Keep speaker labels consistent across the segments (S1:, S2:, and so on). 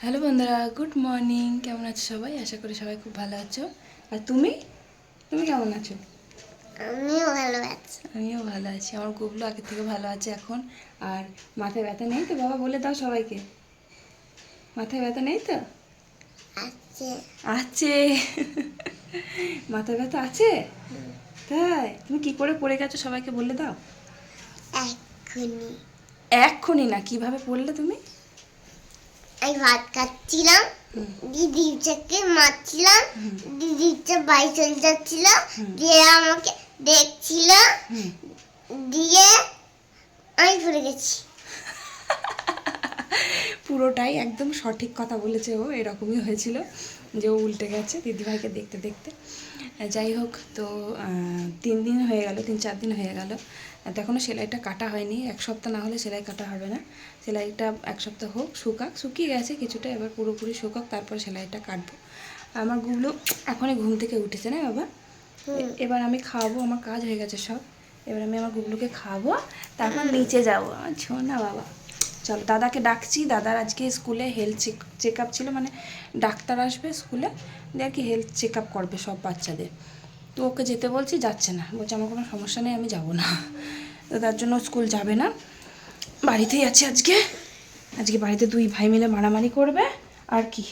S1: Hello বন্ধুরা good morning. কেমন আছো সবাই? আশা করি সবাই খুব ভালো আছো। আর তুমি? তুমি কেমন আছো?
S2: আমিও ভালো আছি।
S1: আমিও ভালো আছি। আমার গুবলু আগের থেকে ভালো আছে এখন। আর মাথায় ব্যথা নেই তো? বাবা বলে দাও সবাইকে। মাথায় ব্যথা নেই তো?
S2: আছে।
S1: আছে। মাথায় ব্যথা আছে? তাই? তুমি কি করে পড়ে গেছো সবাইকে বলে দাও।
S2: এক্ষুনি।
S1: এক্ষুনি না কীভাবে পড়লে তুমি?
S2: আমি ভাত খাচ্ছিলাম
S1: হুম।
S2: দিদির চাকে মারছিলাম দিদির চা বাড়ি চলে যাচ্ছিল দিয়ে আমাকে দেখছিল দিয়ে আমি পড়ে গেছি।
S1: পুরোটাই একদম সঠিক কথা বলেছে ও এরকমই হয়েছিল যে ও উল্টে গেছে দিদিভাইকে দেখতে দেখতে। যাই হোক তো তিন দিন হয়ে গেল তিন চার দিন হয়ে গেল। এখনও সেলাইটা কাটা হয়নি এক সপ্তাহ না হলে সেলাই কাটা হবে না। সেলাইটা এক সপ্তাহ হোক শুকাক শুকিয়ে গেছে কিছুটা এবার পুরোপুরি শুকাক তারপর সেলাইটা কাটবো। আমারগুলো এখনই ঘুম থেকে উঠেছে না বাবা? এবার আমি খাওয়াবো আমার কাজ হয়ে গেছে সব। এবার আমি আমার গুবলুকে খাওয়াবো তারপর নিচে যাব। আমার ছোনা বাবা। চলো দাদাকে ডাকছি দাদার আজকে স্কুলে হেলথ চেক চেক আপ ছিল মানে ডাক্তার আসবে স্কুলে দিয়ে আর কি হেলথ চেক আপ করবে সব বাচ্চাদের। তো ওকে যেতে বলছি, যাচ্ছে না। বলছে, আমার কোনো সমস্যা নেই, আমি যাব না। তো তার জন্য স্কুল যাবে না। বাড়িতেই আছে আজকে। আজকে বাড়িতে দুই ভাই মিলে মারামারি করবে। আর কি?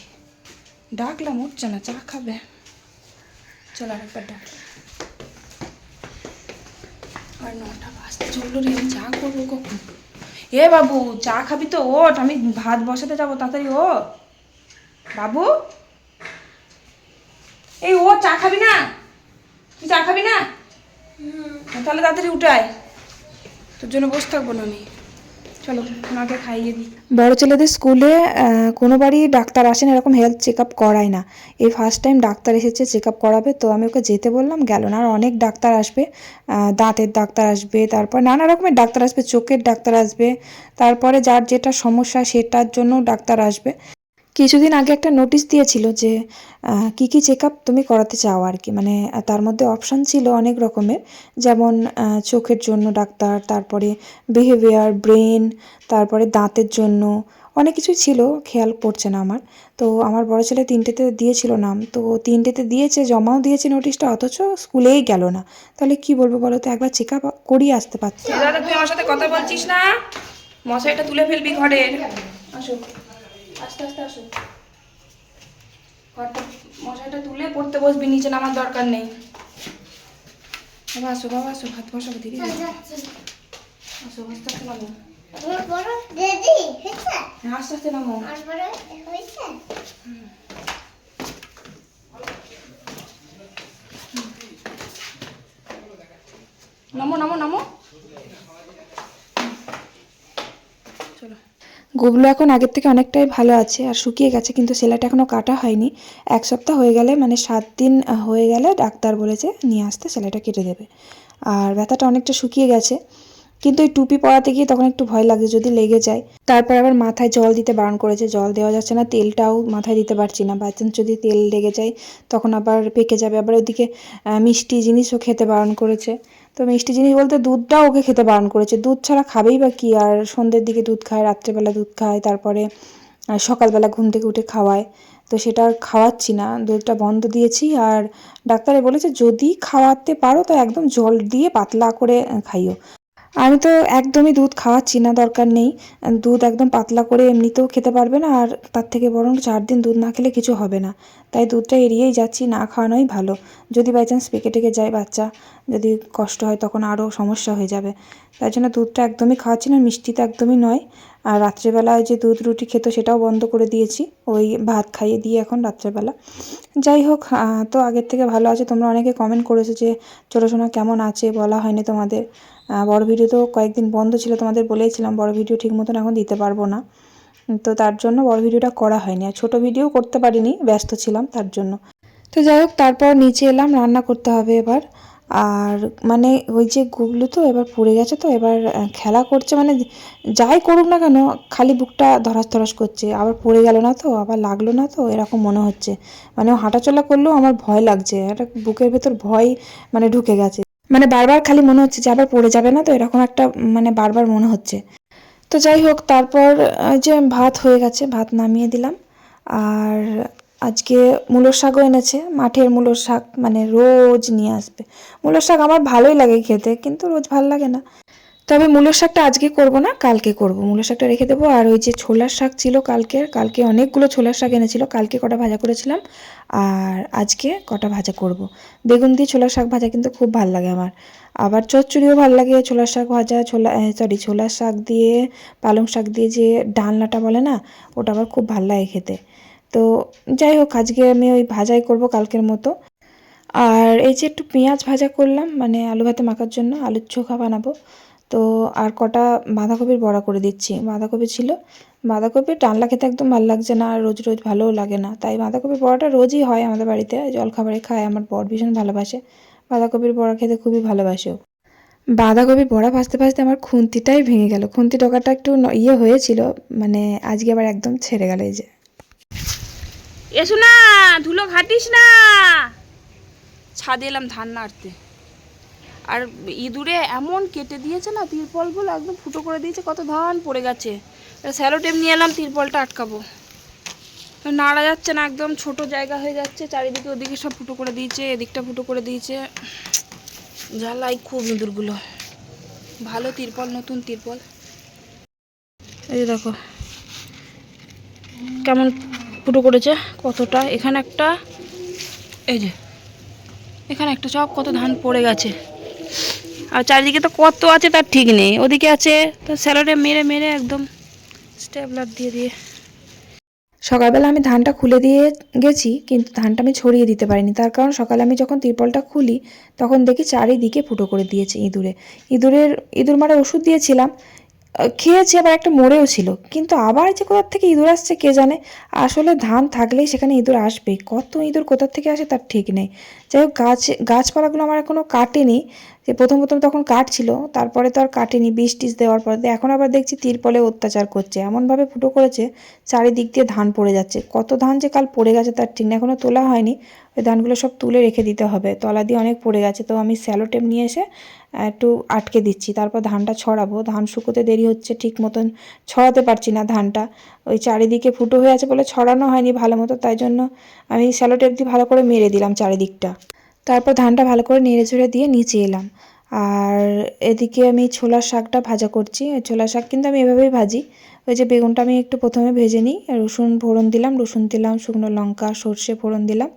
S1: ডাকলাম, উঠছে না, চা খাবে। চলো আরেকবার ডাক। আর নটা বাজতে চলল রে, আমি চা করব কখন? এ বাবু, চা খাবি তো, ওঠ। আমি ভাত বসাতে যাব, তাড়াতাড়ি ও বাবু? এই ও চা খাবি না? তুই চা খাবি না? তাহলে তাড়াতাড়ি উঠায় তোর জন্য বসে থাকব না আমি। চলো ওনাকে খাইয়ে দিই। বড় ছেলেদের স্কুলে কোনোবারই ডাক্তার আসেন এরকম হেলথ চেক আপ করায় না। এই ফার্স্ট টাইম ডাক্তার এসেছে চেক আপ করাবে। তো আমি ওকে যেতে বললাম গেল না। আর অনেক ডাক্তার আসবে দাঁতের ডাক্তার আসবে তারপর নানা রকমের ডাক্তার আসবে চোখের ডাক্তার আসবে তারপরে যার যেটা সমস্যা সেটার জন্য ডাক্তার আসবে। কিছুদিন আগে একটা নোটিশ দিয়েছিল যে কি কি চেক আপ তুমি করাতে চাও আর কি। মানে তার মধ্যে অপশান ছিল অনেক রকমের। যেমন চোখের জন্য ডাক্তার তারপরে বিহেভিয়ার ব্রেন তারপরে দাঁতের জন্য অনেক কিছুই ছিল খেয়াল পড়ছে না আমার। তো আমার বড় ছেলে তিনটেতে দিয়েছিল নাম। তো তিনটেতে দিয়েছে জমাও দিয়েছে নোটিশটা অথচ স্কুলেই গেল না। তাহলে কি বলব বলো তো? একবার চেক আপ করিয়ে আসতে পারছি। দাদা তুই আমার সাথে কথা বলছিস না? মশাইটা তুলে ফেলবি ঘরের। আসো। আস্তে আস্তে আসো। ঘরটা মশাইটা তুলে পড়তে বসবি নিচে নামার দরকার নেই। বাবা আসো বাবা আসো ভাত বসাবো দিদি। আসো আস্তে আস্তে নামো। আস্তে আস্তে নামো। নামো নামো নামো। চলো। গুবলু এখন আগের থেকে অনেকটাই ভালো আছে আর শুকিয়ে গেছে, কিন্তু সেলাইটা এখনও কাটা হয়নি। এক সপ্তাহ হয়ে গেলে মানে সাত দিন হয়ে গেলে ডাক্তার বলেছে নিয়ে আসতে সেলাইটা কেটে দেবে। আর ব্যথাটা অনেকটা শুকিয়ে গেছে। কিন্তু এই টুপি পরাতে গিয়ে তখন একটু ভয় লাগছে যদি লেগে যায়। তারপর আবার মাথায় জল দিতে বারণ করেছে। জল দেওয়া যাচ্ছে না, তেলটাও মাথায় দিতে পারছি না। বাই যদি তেল লেগে যায়, তখন আবার পেকে যাবে। আবার ওদিকে মিষ্টি জিনিসও খেতে বারণ করেছে। তো মিষ্টি জিনিস বলতে দুধটাও ওকে খেতে বারণ করেছে। দুধ ছাড়া খাবেই বা কি? আর সন্ধ্যের দিকে দুধ খায়, রাত্রেবেলা দুধ খায়, তারপরে সকালবেলা ঘুম থেকে উঠে খাওয়ায়। তো সেটা আর খাওয়াচ্ছি না। দুধটা বন্ধ দিয়েছি আর ডাক্তারে বলেছে, যদি খাওয়াতে পারো, তো একদম জল দিয়ে পাতলা করে খাইও। আমি তো একদমই দুধ খাওয়াচ্ছি না, দরকার নেই। দুধ একদম পাতলা করে এমনিতেও খেতে পারবে না, আর তার থেকে বরং চার দিন দুধ না খেলে কিছু হবে না। তাই দুধটা এড়িয়েই যাচ্ছি, না খাওয়ানোই ভালো। যদি বাই চান্স পেকে টেকে যায় বাচ্চা, যদি কষ্ট হয় তখন আরও সমস্যা হয়ে যাবে। তাই জন্য দুধটা একদমই খাওয়াচ্ছি না, মিষ্টি তো একদমই নয়। আর রাত্রেবেলায় যে দুধ রুটি খেত সেটাও বন্ধ করে দিয়েছি, ওই ভাত খাইয়ে দিয়ে এখন রাত্রেবেলা। যাই হোক তো আগের থেকে ভালো আছে, তোমরা অনেকে কমেন্ট করেছ যে ছোটো সোনা কেমন আছে? বলা হয়নি তোমাদের। বড় ভিডিও তো কয়েকদিন বন্ধ ছিল, তোমাদের বলেইছিলাম বড় ভিডিও ঠিক মতন এখন দিতে পারব না। তো তার জন্য বড় ভিডিওটা করা হয়নি, আর ছোটো ভিডিও করতে পারিনি, ব্যস্ত ছিলাম তার জন্য। তো যাই হোক, তারপর নিচে এলাম, রান্না করতে হবে এবার। আর মানে ওই যে গুবলু তো এবার পড়ে গেছে তো, এবার খেলা করছে মানে যাই করুক না কেন, খালি বুকটা ধরাস ধরাস করছে। আবার পড়ে গেল না তো, আবার লাগল না তো, এরকম মনে হচ্ছে। মানে হাঁটাচলা করলেও আমার ভয় লাগছে, একটা বুকের ভেতর ভয় মানে ঢুকে গেছে। মানে বারবার খালি মনে হচ্ছে যে আবার পড়ে যাবে না, তো এরকম একটা মানে বারবার মনে হচ্ছে। তো যাই হোক, তারপর যে ভাত হয়ে গেছে, ভাত নামিয়ে দিলাম। আর আজকে মূলোর শাকও এনেছে, মাঠের মূলোর শাক মানে রোজ নিয়ে আসবে। মূলোর শাক আমার ভালোই লাগে খেতে, কিন্তু রোজ ভালো লাগে না। তবে মূলোর শাকটা আজকে করব না, কালকে করব। মূলোর শাকটা রেখে দেবো। আর ওই যে ছোলার শাক ছিল কালকে কালকে অনেকগুলো ছোলার শাক এনেছিল। কালকে কটা ভাজা করেছিলাম। আর আজকে কটা ভাজা করব। বেগুন দিয়ে ছোলার শাক ভাজা কিন্তু খুব ভালো লাগে আমার। আবার চচ্চড়িও ভালো লাগে ছোলার শাক ভাজা, ছোলা সরি ছোলার শাক দিয়ে, পালং শাক দিয়ে যে ডালনাটা বলে না, ওটা আবার খুব ভালো লাগে খেতে। তো যাই হোক, আজকে আমি ওই ভাজাই করব কালকের মতো। আর এই যে একটু পেঁয়াজ ভাজা করলাম মানে আলু ভাতে মাখার জন্য, আলুর চোখা বানাবো। তো আর কটা বাঁধাকপির বড়া করে দিচ্ছি। বাঁধাকপি ছিল। বাঁধাকপির টানলা খেতে একদম ভালো লাগছে না আর রোজ রোজ ভালোও লাগে না। তাই বাঁধাকপির বড়াটা রোজই হয় আমাদের বাড়িতে। জলখাবারে খায়, আমার বর ভীষণ ভালোবাসে। বাঁধাকপির বড়া খেতে খুবই ভালোবাসেও বাঁধাকপির বড়া ভাজতে ভাজতে আমার খুন্তিটাই ভেঙে গেল। খুন্তি ডোকাটা একটু ইয়ে হয়েছিল মানে আজকে আবার একদম ছেড়ে গেল এই যে।
S3: এসো না ধুলো ঘাটিস না। ছাদে এলাম ধান নাড়তে। আর ইঁদুরে এমন কেটে দিয়েছে না, তিরপলগুলো একদম ফুটো করে দিয়েছে, কত ধান পড়ে গেছে। স্যালো টেপ নিয়ে এলাম, তিরপলটা আটকাবো। নাড়া যাচ্ছে না, একদম ছোট জায়গা হয়ে যাচ্ছে, চারিদিকে ওদিকে সব ফুটো করে দিয়েছে, এদিকটা ফুটো করে দিয়েছে। জ্বালাই খুব ইঁদুরগুলো। ভালো তিরপল, নতুন তিরপল। এই যে দেখো, কেমন ফুটো করেছে, কতটা, এখানে একটা, এই যে, এখানে একটা, সব কত ধান পড়ে গেছে। চারিদিকে তো কত আছে তার ঠিক নেই। ওদিকে আছে তো স্যালোডে মেরে মেরে একদম স্ট্যাবলার দিয়ে দিয়ে।
S1: সকালবেলা আমি ধানটা খুলে দিয়ে গেছি, কিন্তু ধানটা আমি ছড়িয়ে দিতে পারিনি। তার কারণ সকালে আমি যখন তিরপলটা খুলি, তখন দেখি চারিদিকে ফুটো করে দিয়েছে ইঁদুরে। ইঁদুরের, ইঁদুর মারা ওষুধ দিয়েছিলাম খেয়েছি, আবার একটা মরেও ছিল। কিন্তু আবার যে কোথার থেকে ইঁদুর আসছে কে জানে? আসলে ধান থাকলেই সেখানে ইঁদুর আসবেই কত ইঁদুর কোথার থেকে আসে তার ঠিক নেই। যাই হোক, গাছ, গাছপালাগুলো আমার এখনও কাটেনি। যে প্রথম প্রথম তখন কাটছিল, তারপরে তো আর কাটেনি। বীজ টিস দেওয়ার পরে এখন আবার দেখছি তিরপলে অত্যাচার করছে। এমনভাবে ফুটো করেছে, চারিদিক দিয়ে ধান পড়ে যাচ্ছে। কত ধান যে কাল পড়ে গেছে তার ঠিক না এখনও তোলা হয়নি। ধানগুলো সব তুলে রেখে দিতে হবে। তলা দিয়ে অনেক পড়ে গেছে, তো আমি স্যালো টেপ নিয়ে এসে একটু আটকে দিচ্ছি। তারপর ধানটা ছড়াবো। ধান শুকোতে দেরি হচ্ছে, ঠিক মতন ছড়াতে পারছি না ধানটা। ওই চারিদিকে ফুটো হয়ে আছে বলে ছড়ানো হয়নি ভালো মতো, তাই জন্য আমি স্যালো টেপ দিয়ে ভালো করে মেরে দিলাম চারিদিকটা। তারপর ধানটা ভালো করে নেড়ে ঝেড়ে দিয়ে নিচে এলাম। আর এদিকে আমি ছোলার শাকটা ভাজা করছি। ছোলার শাক কিন্তু আমি এভাবেই ভাজি। ওই যে বেগুনটা আমি একটু প্রথমে ভেজে নিই। রসুন ফোড়ন দিলাম, রসুন দিলাম, শুকনো লঙ্কা, সর্ষে ফোড়ন দিলাম।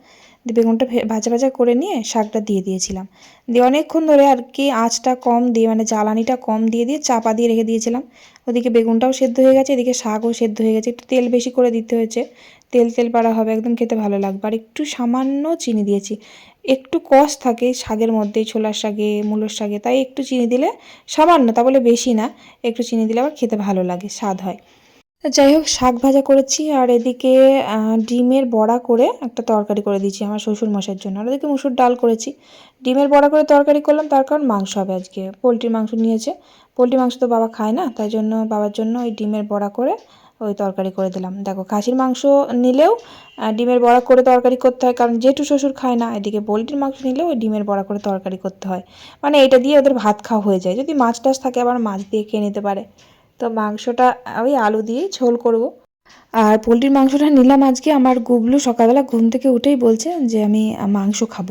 S1: বেগুনটা ভাজা ভাজা করে নিয়ে শাকটা দিয়ে দিয়েছিলাম। দিয়ে অনেকক্ষণ ধরে আর কি আঁচটা কম দিয়ে মানে জ্বালানিটা কম দিয়ে দিয়ে চাপা দিয়ে রেখে দিয়েছিলাম। ওদিকে বেগুনটাও সেদ্ধ হয়ে গেছে, এদিকে শাকও সেদ্ধ হয়ে গেছে। একটু তেল বেশি করে দিতে হয়েছে। তেল তেল পাড়া হবে, একদম খেতে ভালো লাগবে। আর একটু সামান্য চিনি দিয়েছি। একটু কষ থাকে শাকের মধ্যে, ছোলার শাকে, মূলোর শাকে, তাই একটু চিনি দিলে সামান্য, তা বলে বেশি না। একটু চিনি দিলে আবার খেতে ভালো লাগে, স্বাদ হয়। যাই হোক, শাক ভাজা করেছি আর এদিকে ডিমের বড়া করে একটা তরকারি করে দিয়েছি আমার শ্বশুর মশার জন্য। আর ওদিকে মুসুর ডাল করেছি। ডিমের বড়া করে তরকারি করলাম, তার কারণ মাংস হবে আজকে। পোলট্রির মাংস নিয়েছে। পোলট্রি মাংস তো বাবা খায় না, তাই জন্য বাবার জন্য ওই ডিমের বড়া করে ওই তরকারি করে দিলাম। দেখো, খাসির মাংস নিলেও ডিমের বড়া করে তরকারি করতে হয়, কারণ জেঠু শ্বশুর খায় না, এদিকে পোলট্রির মাংস নিলেও ওই ডিমের বড়া করে তরকারি করতে হয়। মানে এটা দিয়ে ওদের ভাত খাওয়া হয়ে যায়। যদি মাছ টাছ থাকে, আবার মাছ দিয়ে খেয়ে নিতে পারে। তো মাংসটা ওই আলু দিয়ে ঝোল করব। আর পোলট্রির মাংসটা নিলাম আজকে। আমার গুবলু সকালবেলা ঘুম থেকে উঠেই বলছে যে, আমি মাংস খাব।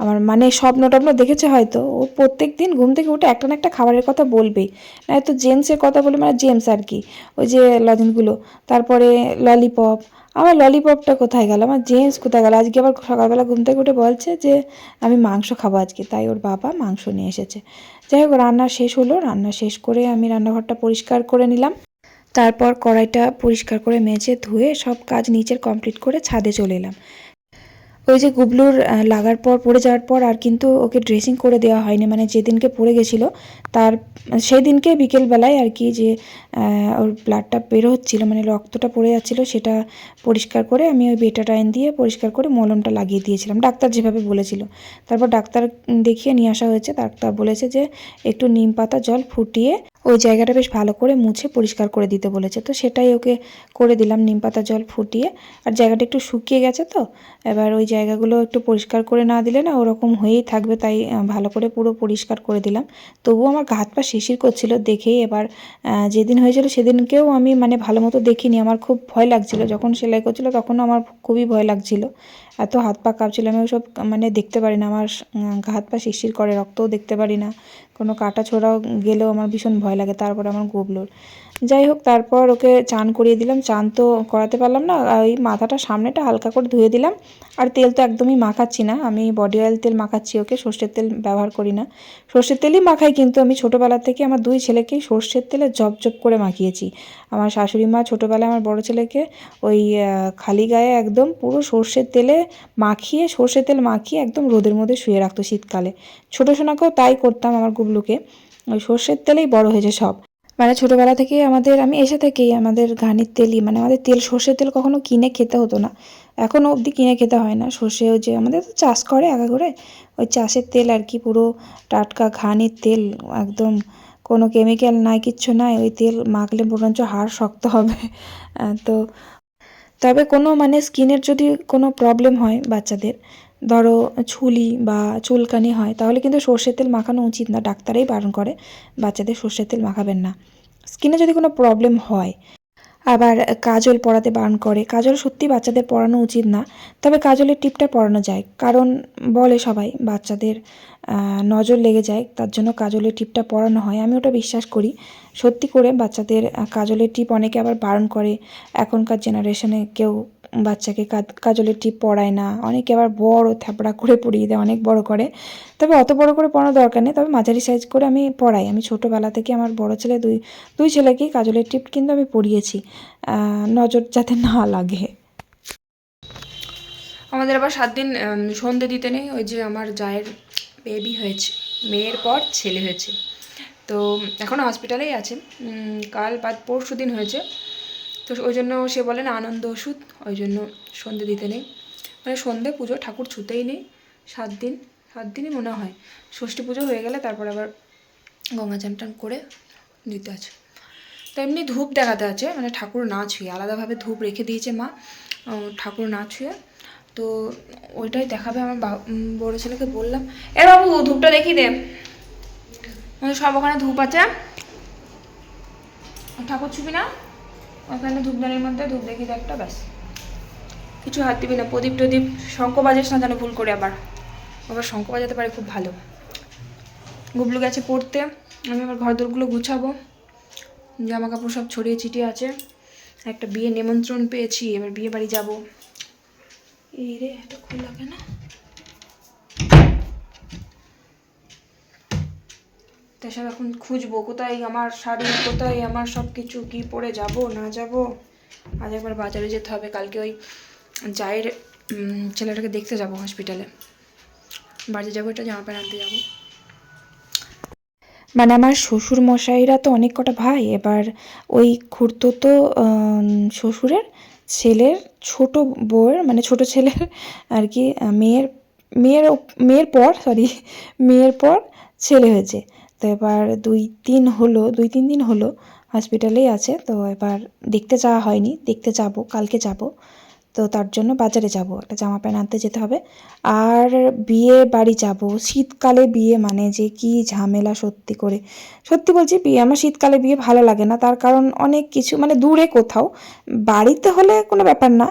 S1: আমার মানে স্বপ্ন টপ্ন দেখেছে হয়তো। ও প্রত্যেক দিন ঘুম থেকে উঠে একটা না একটা খাবারের কথা বলবেই। নয়তো জেমসের কথা বলে মানে জেমস আর কি। ওই যে লজেন্সগুলো। তারপরে ললিপপ আমার ললিপপটা কোথায় গেল? আমার জেন্স কোথায় গেল? আজকে আবার সকালবেলা ঘুম থেকে উঠে বলছে যে, আমি মাংস খাব আজকে। তাই ওর বাবা মাংস নিয়ে এসেছে। যাই হোক, রান্না শেষ হলো। রান্না শেষ করে আমি রান্নাঘরটা পরিষ্কার করে নিলাম। তারপর কড়াইটা পরিষ্কার করে মেজে ধুয়ে সব কাজ নিচের কমপ্লিট করে ছাদে চলে এলাম। ওই যে গুবলুর লাগার পর, পড়ে যাওয়ার পর আর কিন্তু ওকে ড্রেসিং করে দেওয়া হয়নি। মানে যেদিনকে পড়ে গেছিল, তার সেই দিনকে বিকেলবেলায় আর কি যে ওর ব্লাডটা বেরো হচ্ছিল মানে রক্তটা পড়ে যাচ্ছিল, সেটা পরিষ্কার করে আমি ওই বেটাটাইন দিয়ে পরিষ্কার করে মলমটা লাগিয়ে দিয়েছিলাম। ডাক্তার যেভাবে বলেছিল। তারপর ডাক্তার দেখিয়ে নিয়ে আসা হয়েছে। ডাক্তার বলেছে যে, একটু নিম পাতা, জল ফুটিয়ে ওই জায়গাটা বেশ ভালো করে মুছে পরিষ্কার করে দিতে বলেছে। তো সেটাই ওকে করে দিলাম, নিম পাতা জল ফুটিয়ে। আর জায়গাটা একটু শুকিয়ে গেছে তো, এবার ওই জায়গাগুলো একটু পরিষ্কার করে না দিলে না ওরকম হয়েই থাকবে, তাই ভালো করে পুরো পরিষ্কার করে দিলাম। তবুও আমার হাত পা শিশির করছিল দেখেই এবার যেদিন হয়েছিল সেদিনকেও আমি মানে ভালো মতো দেখিনি। আমার খুব ভয় লাগছিল, যখন সেলাই করছিল তখনও আমার খুবই ভয় লাগছিল। এত হাত পা কাঁপছিল, আমি ওসব মানে দেখতে পারি না। আমার হাত পা শিরশির করে, রক্তও দেখতে পারি না। কোনো কাটা ছোড়াও গেলেও আমার ভীষণ ভয় লাগে তারপরে আমার গোবলোর। যাই হোক, তারপর ওকে চান করিয়ে দিলাম। চান তো করাতে পারলাম না ওই মাথাটা সামনেটা হালকা করে ধুয়ে দিলাম। আর তেল তো একদমই মাখাচ্ছি না, আমি বডি অয়েল তেল মাখাচ্ছি ওকে, সর্ষের তেল ব্যবহার করি না। সর্ষের তেলই মাখাই কিন্তু আমি ছোটোবেলা থেকে আমার দুই ছেলেকেই সর্ষের তেলে জব করে মাখিয়েছি। আমার শাশুড়ি মা ছোটোবেলায় আমার বড় ছেলেকে ওই খালি গায়ে একদম পুরো সর্ষের তেলে মাখিয়ে, সর্ষের তেল মাখিয়ে একদম রোদের মধ্যে শুয়ে রাখতো শীতকালে। ছোটো সোনাকেও তাই করতাম আমার গুবলুকে। ওই সর্ষের তেলেই বড় হয়েছে সব। মানে ছোটোবেলা থেকে আমাদের, আমি এসে থেকেই আমাদের ঘানির তেলই মানে আমাদের তেল, সর্ষের তেল কখনো কিনে খেতে হতো না। এখনও অবধি কিনে খেতে হয় না। সর্ষেও যে আমাদের তো চাষ করে আগা করে, ওই চাষের তেল আর কি, পুরো টাটকা ঘানির তেল, একদম কোনো কেমিক্যাল নাই, কিচ্ছু নাই, ওই তেল মাখলে বরঞ্চ হাড় শক্ত হবে। তো তবে কোনো মানে স্কিনের যদি কোনো প্রবলেম হয় বাচ্চাদের ধরো ছুলি বা চুলকানি হয়, তাহলে কিন্তু সর্ষের তেল মাখানো উচিত না। ডাক্তারেই বারণ করে, বাচ্চাদের সর্ষের তেল মাখাবেন না। স্কিনে যদি কোনো প্রবলেম হয়, আবার কাজল পরাতে বারণ করে, কাজল সত্যি বাচ্চাদের পরানো উচিত না, তবে কাজলের টিপটা পরানো যায়। কারণ বলে সবাই, বাচ্চাদের নজর লেগে যায়, তার জন্য কাজলের টিপটা পরানো হয়। আমি ওটা বিশ্বাস করি। সত্যি করে বাচ্চাদের কাজলের টিপ অনেকে আবার বারণ করে। এখনকার জেনারেশনে কেউ বাচ্চাকে কাজলের টিপ পড়ায় না। অনেকে আবার বড় থ্যাপড়া করে পড়িয়ে দেয়, অনেক বড় করে। তবে অত বড় করে পরানো দরকার নেই, তবে মাঝারি সাইজ করে আমি পড়াই। আমি ছোটোবেলা থেকে আমার বড় ছেলে, দুই দুই ছেলেকেই কাজলের টিপ কিন্তু আমি পড়িয়েছি। নজর যাতে না লাগে।
S3: আমাদের আবার সাত দিন সন্ধে দিতে নেই। ওই যে আমার জায়ের বেবি হয়েছে, মেয়ের পর ছেলে হয়েছে। তো এখনও হসপিটালেই আছে। কাল বাদ পরশু দিন হয়েছে। তো ওই জন্য সে বলে, না, আনন্দ ওষুধ, ওই জন্য সন্ধে দিতে নেই। মানে সন্ধে পুজো, ঠাকুর ছুতেই নেই, সাত দিন, সাত দিনই মনে হয়। ষষ্ঠী পুজো হয়ে গেলে তারপর আবার গঙ্গা চান টান করে দিতে আছে। তো এমনি ধূপ দেখাতে আছে মানে ঠাকুর না ছুঁয়ে, আলাদাভাবে ধূপ রেখে দিয়েছে মা ঠাকুর না ছুঁয়ে। তো ওইটাই দেখাবে আমার বড় ছেলেকে বললাম, এ বাবু, ধূপটা দেখি দে। আমাদের সব ওখানে ধূপ আছে। ঠাকুর ছুবি না? ওখানে ধূপদানির মধ্যে ধূপ দেখিয়ে দে একটা, ব্যাস। কিছু হাত দিবি না। প্রদীপ টদীপ, শঙ্খ বাজাস না যেন ভুল করে আবার। আবার শঙ্খ বাজাতে পারে খুব ভালো। গুবলু গেছে পড়তে। আমি আবার ঘর দোরগুলো গুছাবো। জামা কাপড় সব ছড়িয়ে ছিটিয়ে আছে। একটা বিয়ে নিমন্ত্রণ পেয়েছি। এবার বিয়ে বাড়ি যাব। এই রে এটা খোলা কেন? সব এখন খুঁজবো, কোথায় আমার শাড়ি, কোথায় আমার সব কিছু কি পরে যাব, না যাব? আজ একবার বাজারে যেতে হবে, কালকে ওই জায়ের ছেলেটাকে দেখতে যাব হসপিটালে বাড়ি যাব এটা জামা প্যান্ট আনতে যাব।
S1: মানে আমার শ্বশুর মশাইরা তো অনেক কটা ভাই, এবার ওই খুড়তুতো তো শ্বশুরের ছেলের ছোট বউয়ের মানে ছোট ছেলের আর কি, মেয়ের মেয়ের মেয়ের পর সরি মেয়ের পর ছেলে হয়েছে। তো এবার দুই দিন হলো, দুই তিন দিন হলো হসপিটালেই আছে। তো এবার দেখতে যাওয়া হয়নি, দেখতে যাব, কালকে যাব। তো তার জন্য বাজারে যাব, একটা জামা প্যান্ট আনতে যেতে হবে। আর বিয়ে বাড়ি যাব, শীতকালে বিয়ে মানে যে কি ঝামেলা সত্যি করে। সত্যি বলছি, বিয়ে, আমার শীতকালে বিয়ে ভালো লাগে না, তার কারণ অনেক কিছু মানে দূরে কোথাও। বাড়িতে হলে কোনো ব্যাপার না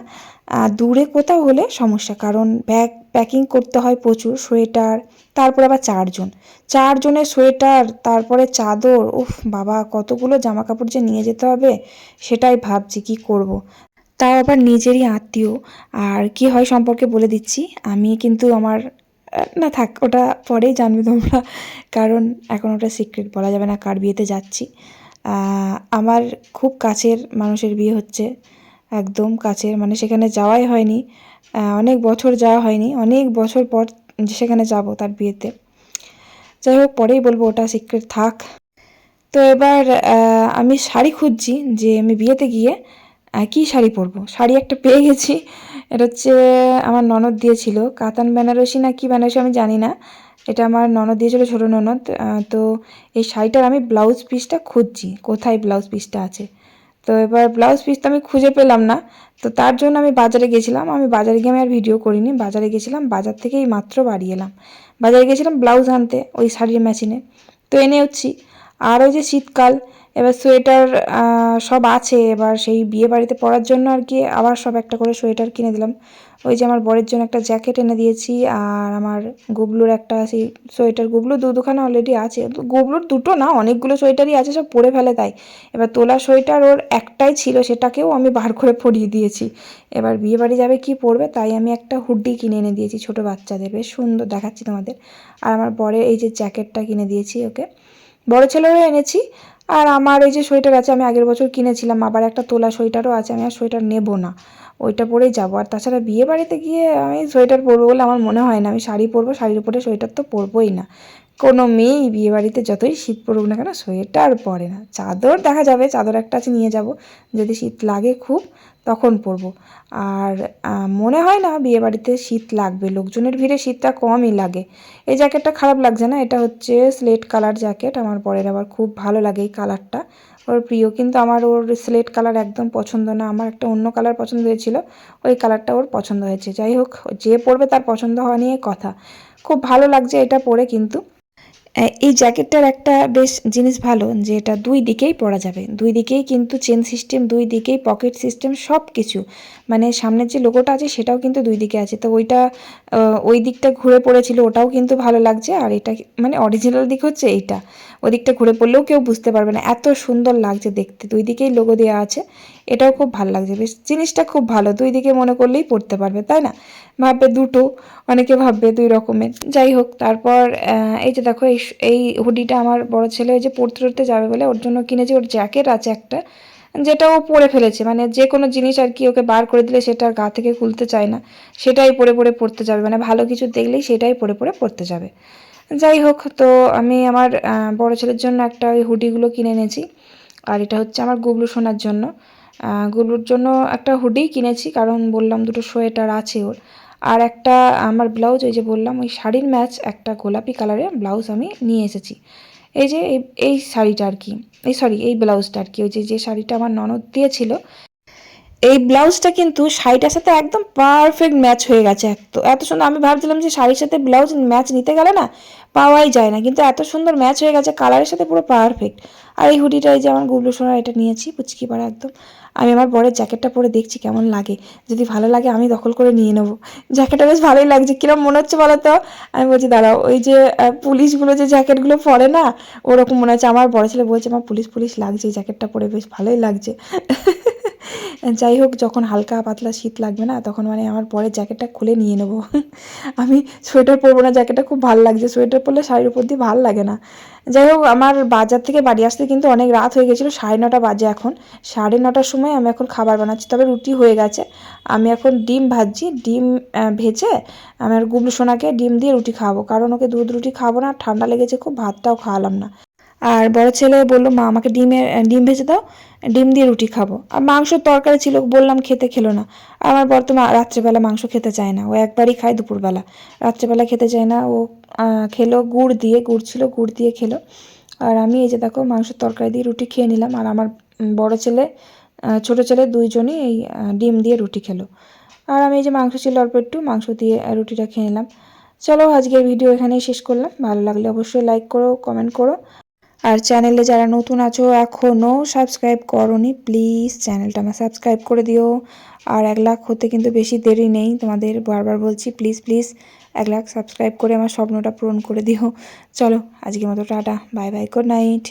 S1: দূরে কোথাও হলে সমস্যা, কারণ ব্যাগ প্যাকিং করতে হয় প্রচুর, সোয়েটার, তারপর আবার চারজন। চারজনের সোয়েটার, তারপরে চাদর, উফ বাবা, কতগুলো জামা কাপড় যে নিয়ে যেতে হবে, সেটাই ভাবছি কি করব। তাও আবার নিজেরই আত্মীয়। আর কি হয় সম্পর্কে বলে দিচ্ছি, আমি কিন্তু আমার, না থাক, ওটা পরেই জানবে তোমরা, কারণ এখন ওটা সিক্রেট বলা যাবে না কার বিয়েতে যাচ্ছি। আমার খুব কাছের মানুষের বিয়ে হচ্ছে, একদম কাছের মানে সেখানে যাওয়াই হয়নি। অনেক বছর যাওয়া হয়নি, অনেক বছর পর সেখানে যাব তার বিয়েতে। যাই হোক, পরেই বলব ওটা সিক্রেট থাক। তো এবার আমি শাড়ি খুঁজছি যে আমি বিয়েতে গিয়ে কী শাড়ি পরবো? শাড়ি একটা পেয়ে গেছি। এটা হচ্ছে আমার ননদ দিয়েছিল, কাতান বেনারসি না কি বেনারসি আমি জানি না। এটা আমার ননদ দিয়েছিল, ছোটো ননদ। তো এই শাড়িটার আমি ব্লাউজ পিসটা খুঁজছি, কোথায় ব্লাউজ পিসটা আছে। তো এবার ব্লাউজ পিস তো আমি খুঁজে পেলাম না। তো তার জন্য আমি বাজারে গেছিলাম। আমি বাজারে গিয়ে আমি আর ভিডিও করিনি। বাজারে গেছিলাম, বাজার থেকেই মাত্র বাড়ি এলাম। বাজারে গেছিলাম ব্লাউজ আনতে, ওই শাড়ির মেশিনে তো এনে হচ্ছি। আর ওই যে শীতকাল এবার সোয়েটার সব আছে। এবার সেই বিয়ে বাড়িতে পরার জন্য আর কি আবার সব একটা করে সোয়েটার কিনে দিলাম। ওই যে আমার বরের জন্য একটা জ্যাকেট এনে দিয়েছি আর আমার গুবলুর একটা সেই সোয়েটার। গুবলু দু দুখানা অলরেডি আছে। গুবলুর দুটো না, অনেকগুলো সোয়েটারই আছে, সব পরে ফেলে তাই। এবার তোলা সোয়েটার ওর একটাই ছিল, সেটাকেও আমি বার করে পরিয়ে দিয়েছি। এবার বিয়ে বাড়ি যাবে কি পরবে তাই আমি একটা হুডি কিনে এনে দিয়েছি ছোট বাচ্চাদের। বেশ সুন্দর দেখাচ্ছি তোমাদের। আর আমার বরের এই যে জ্যাকেটটা কিনে দিয়েছি ওকে। বড় ছেলেরও এনেছি। আর আমার এই যে সোয়েটার আছে, আমি আগের বছর কিনেছিলাম, আবার একটা তোলা সোয়েটারও আছে, আমি আর সোয়েটার নেব না। ওইটা পরেই যাব। আর তাছাড়া বিয়ে বাড়িতে গিয়ে আমি সোয়েটার পরবো বলে আমার মনে হয় না, আমি শাড়ি পরবো, শাড়ির উপরে সোয়েটার তো পরবোই না। কোনো মেয়েই বিয়ে বাড়িতে যতই শীত পড়ুক না কেন সোয়েটার পরে না। চাদর দেখা যাবে, চাদর একটা আছে, নিয়ে যাব। যদি শীত লাগে খুব, তখন পরব। আর মনে হয় না বিয়ে বাড়িতে শীত লাগবে, লোকজনের ভিড়ে শীতটা কমই লাগে। এই জ্যাকেটটা খারাপ লাগছে না, এটা হচ্ছে স্লেট কালার জ্যাকেট, আমার পরের আবার খুব ভালো লাগে এই কালারটা। ওর প্রিয়, কিন্তু আমার ওর স্লেট কালার একদম পছন্দ না, আমার একটা অন্য কালার পছন্দ হয়েছিল, ওই কালারটা ওর পছন্দ হয়েছে। যাই হোক, যে পরবে তার পছন্দ হওয়া নিয়ে কথা। খুব ভালো লাগছে এটা পরে, কিন্তু এই জ্যাকেটটার একটা বেশ জিনিস ভালো যে এটা দুই দিকেই পরা যাবে। দুই দিকেই কিন্তু চেন সিস্টেম দুই দিকেই পকেট সিস্টেম সব কিছু মানে সামনের যে লোগোটা আছে সেটাও কিন্তু দুই দিকে আছে। তো ওইটা ওই দিকটা ঘুরে পড়েছিল, ওটাও কিন্তু ভালো লাগছে। আর এটা মানে অরিজিনাল দিক হচ্ছে এইটা। ওই দিকটা ঘুরে পড়লেও কেউ বুঝতে পারবে না। এত সুন্দর লাগছে দেখতে। দুই দিকেই লোগো দেওয়া আছে। এটাও খুব ভালো লাগছে। বেশ, জিনিসটা খুব ভালো। দুই দিকে মনে করলেই পড়তে পারবে, তাই না? ভাববে দুটো, অনেকে ভাববে দুই রকমের। যাই হোক, তারপর এই যে দেখো, এই এই হুডিটা আমার বড় ছেলে ওই যে পড়তে পড়তে যাবে বলে ওর জন্য কিনেছি। ওর জ্যাকেট আছে একটা যেটা ও পরে ফেলেছে। মানে যে কোনো জিনিস আর কি ওকে বার করে দিলে সেটা গা থেকে খুলতে চায় না। সেটাই পরে পরে পড়তে যাবে। মানে ভালো কিছু দেখলেই সেটাই পরে পরে পড়তে যাবে। যাই হোক তো আমি আমার বড় ছেলের জন্য একটা ওই হুডিগুলো কিনে এনেছি। আর এটা হচ্ছে আমার গুবলু শোনার জন্য। গুবলুর জন্য একটা হুডি কিনেছি, কারণ বললাম দুটো সোয়েটার আছে ওর। আর একটা আমার ব্লাউজ, ওই যে বললাম, ওই শাড়ির ম্যাচ, একটা গোলাপি কালারের ব্লাউজ আমি নিয়ে এসেছি। এই যে এই শাড়িটা আর কি, এই সরি, এই ব্লাউজটা আর কি, ওই যে যে শাড়িটা আমার ননদ দিয়েছিল এই ব্লাউজটা কিন্তু শাড়িটার সাথে একদম পারফেক্ট ম্যাচ হয়ে গেছে। এত এত সুন্দর, আমি ভাবছিলাম যে শাড়ির সাথে ব্লাউজ ম্যাচ নিতে গেলে না পাওয়াই যায় না, কিন্তু এত সুন্দর ম্যাচ হয়ে গেছে, কালারের সাথে পুরো পারফেক্ট আর এই হুডিটা, এই যে আমার গুবলু সোনার এটা নিয়েছি, পুচকি পাড়া একদম। আমি আমার বরের জ্যাকেটটা পরে দেখছি কেমন লাগে। যদি ভালো লাগে, আমি দখল করে নিয়ে নেব। জ্যাকেটটা বেশ ভালোই লাগছে, কিরম মনে হচ্ছে বলো তো আমি বলছি, দাঁড়াও, ওই যে পুলিশগুলো যে জ্যাকেটগুলো পরে না, ওরকম মনে হচ্ছে। আমার বড় ছেলে বলছে আমার পুলিশ পুলিশ লাগছে, এই জ্যাকেটটা পরে বেশ ভালোই লাগছে। যাই হোক, যখন হালকা পাতলা শীত লাগবে না, তখন মানে আমার পরের জ্যাকেটটা খুলে নিয়ে নেব। আমি সোয়েটার পরবো না জ্যাকেটটা খুব ভালো লাগছে। সোয়েটার পরলে শাড়ির উপর দিয়ে ভালো লাগে না। যাই হোক, আমার বাজার থেকে বাড়ি আসতে কিন্তু অনেক রাত হয়ে গেছিল, সাড়ে নটা বাজে এখন। সাড়ে নটার সময় আমি এখন খাবার বানাচ্ছি, তবে রুটি হয়ে গেছে। আমি এখন ডিম ভাজছি, ডিম ভেজে আমার গুবলু সোনাকে ডিম দিয়ে রুটি খাওয়াবো। কারণ ওকে দুধ রুটি খাব না, ঠান্ডা লেগেছে খুব, ভাতটাও খাওয়ালাম না। আর বড় ছেলে বলল, মা, আমাকে ডিমের ডিম ভেজে দাও, ডিম দিয়ে রুটি খাব। আর মাংসর তরকারি ছিল, বললাম খেতে খেলো না। আমার বর তো রাত্রেবেলা মাংস খেতে চায় না, ও একবারই খায় দুপুরবেলা। রাত্রেবেলা খেতে চায় না, ও খেলো, গুড় দিয়ে, গুড় ছিল, গুড় দিয়ে খেলো। আর আমি এই যে দেখো মাংসের তরকারি দিয়ে রুটি খেয়ে নিলাম, আর আমার বড় ছেলে ছোট ছেলে দুইজনই এই ডিম দিয়ে রুটি খেলো। আর আমি এই যে মাংস ছিল, অল্প একটু মাংস দিয়ে রুটিটা খেয়ে নিলাম। চলো আজকের ভিডিও এখানেই শেষ করলাম। ভালো লাগলে অবশ্যই লাইক করো কমেন্ট করো। আর চ্যানেলে যারা নতুন আছো এখনও সাবস্ক্রাইব করনি প্লিজ চ্যানেলটা আমার সাবস্ক্রাইব করে দিও। আর এক লাখ হতে কিন্তু বেশি দেরি নেই, তোমাদের বারবার বলছি প্লিজ প্লিজ এক লাখ সাবস্ক্রাইব করে আমার স্বপ্নটা পূরণ করে দিও। চলো, আজকের মতো tata bye bye good night